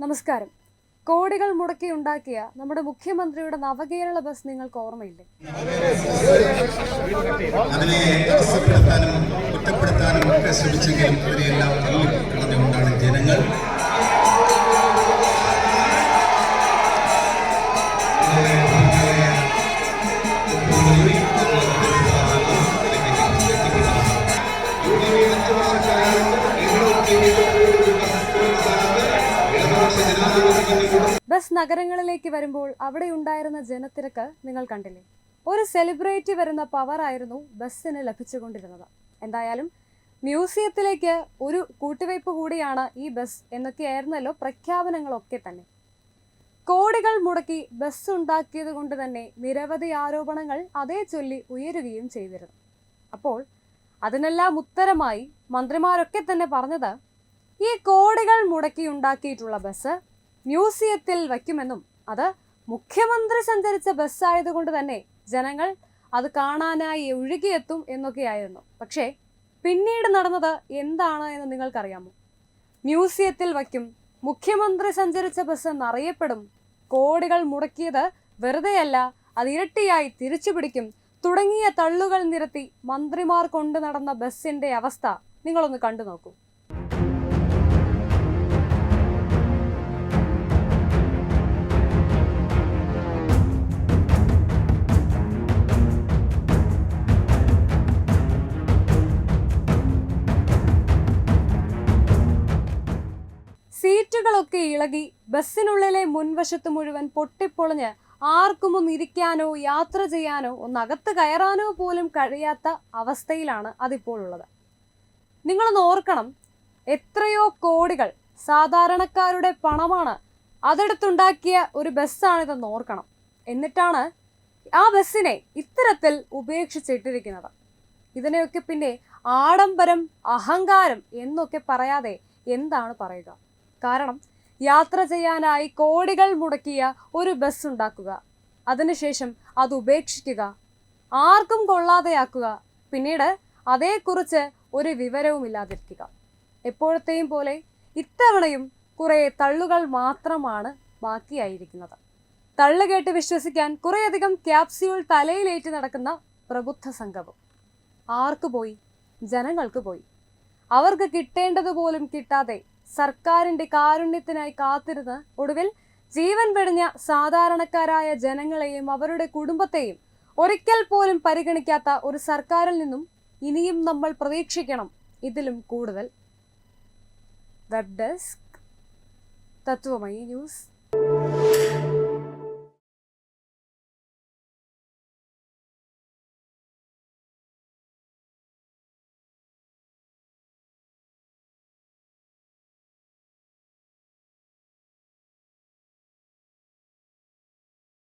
നമസ്കാരം. കോടികൾ മുടക്കി ഉണ്ടാക്കിയ നമ്മുടെ മുഖ്യമന്ത്രിയുടെ നവകേരള ബസ് നിങ്ങൾക്ക് ഓർമ്മയില്ലേ? അതിനെ തടസ്സപ്പെടുത്താനും കുറ്റപ്പെടുത്താനും ഒക്കെ ശ്രമിച്ചെങ്കിലും അവരെല്ലാം തള്ളിക്കളഞ്ഞുകൊണ്ടാണ് ജനങ്ങൾ. ബസ് നഗരങ്ങളിലേക്ക് വരുമ്പോൾ അവിടെ ഉണ്ടായിരുന്ന ജനത്തിരക്ക് നിങ്ങൾ കണ്ടില്ലേ? ഒരു സെലിബ്രിറ്റി വരുന്ന പവർ ആയിരുന്നു ബസ്സിന് ലഭിച്ചുകൊണ്ടിരുന്നത്. എന്തായാലും മ്യൂസിയത്തിലേക്ക് ഒരു കൂട്ടിവയ്പ് കൂടിയാണ് ഈ ബസ് എന്നൊക്കെയായിരുന്നല്ലോ പ്രഖ്യാപനങ്ങളൊക്കെ തന്നെ. കോടികൾ മുടക്കി ബസ് ഉണ്ടാക്കിയത് കൊണ്ട് തന്നെ നിരവധി ആരോപണങ്ങൾ അതേ ചൊല്ലി ഉയരുകയും ചെയ്തിരുന്നു. അപ്പോൾ അതിനെല്ലാം ഉത്തരമായി മന്ത്രിമാരൊക്കെ തന്നെ പറഞ്ഞത് ഈ കോടികൾ മുടക്കി ഉണ്ടാക്കിയിട്ടുള്ള ബസ് മ്യൂസിയത്തിൽ വയ്ക്കുമെന്നും അത് മുഖ്യമന്ത്രി സഞ്ചരിച്ച ബസ്സായതുകൊണ്ട് തന്നെ ജനങ്ങൾ അത് കാണാനായി ഒഴുകിയെത്തും എന്നൊക്കെയായിരുന്നു. പക്ഷേ പിന്നീട് നടന്നത് എന്താണ് എന്ന് നിങ്ങൾക്കറിയാമോ? മ്യൂസിയത്തിൽ വയ്ക്കും മുഖ്യമന്ത്രി സഞ്ചരിച്ച ബസ് എന്നറിയപ്പെടും കോടികൾ മുടക്കിയത് വെറുതെയല്ല അത് ഇരട്ടിയായി തിരിച്ചു പിടിക്കും തുടങ്ങിയ തള്ളുകൾ നിരത്തി മന്ത്രിമാർ കൊണ്ടു നടന്ന ബസ്സിന്റെ അവസ്ഥ നിങ്ങളൊന്ന് കണ്ടു നോക്കൂ സീറ്റുകളൊക്കെ ഇളകി ബസ്സിനുള്ളിലെ മുൻവശത്ത് മുഴുവൻ പൊട്ടിപ്പൊളിഞ്ഞ് ആർക്കും ഇരിക്കാനോ യാത്ര ചെയ്യാനോ ഒന്ന് അകത്ത് കയറാനോ പോലും കഴിയാത്ത അവസ്ഥയിലാണ് അതിപ്പോഴുള്ളത് നിങ്ങളൊന്ന് ഓർക്കണം എത്രയോ കോടികൾ സാധാരണക്കാരുടെ പണമാണ് അതെടുത്തുണ്ടാക്കിയ ഒരു ബസ്സാണിതെന്ന് ഓർക്കണം. എന്നിട്ടാണ് ആ ബസ്സിനെ ഇത്തരത്തിൽ ഉപേക്ഷിച്ചിട്ടിരിക്കുന്നത്. ഇതിനെയൊക്കെ പിന്നെ ആഡംബരം അഹങ്കാരം എന്നൊക്കെ പറയാതെ എന്താണ് പറയുക? കാരണം യാത്ര ചെയ്യാനായി കോടികൾ മുടക്കിയ ഒരു ബസ് ഉണ്ടാക്കുക. അതിനുശേഷം അത് ഉപേക്ഷിക്കുക. ആർക്കും കൊള്ളാതെയാക്കുക. പിന്നീട് അതേക്കുറിച്ച് ഒരു വിവരവും ഇല്ലാതിരിക്കുക. എപ്പോഴത്തെയും പോലെ ഇത്തവണയും കുറേ തള്ളുകൾ മാത്രമാണ് ബാക്കിയായിരിക്കുന്നത്. തള്ളുകേട്ട് വിശ്വസിക്കാൻ കുറേയധികം ക്യാപ്സ്യൂൾ തലയിലേറ്റ് നടക്കുന്ന പ്രബുദ്ധ സംഘവും. ആർക്ക് പോയി? ജനങ്ങൾക്ക് പോയി. അവർക്ക് കിട്ടേണ്ടതുപോലും കിട്ടാതെ സർക്കാരിന്റെ കാരുണ്യത്തിനായി കാത്തിരുന്ന് ഒടുവിൽ ജീവൻ വെടിഞ്ഞ സാധാരണക്കാരായ ജനങ്ങളെയും അവരുടെ കുടുംബത്തെയും ഒരിക്കൽ പോലും പരിഗണിക്കാത്ത ഒരു സർക്കാരിൽ നിന്നും ഇനിയും നമ്മൾ പ്രതീക്ഷിക്കണം. ഇതിലും കൂടുതൽ. Web desk Tatwamayi news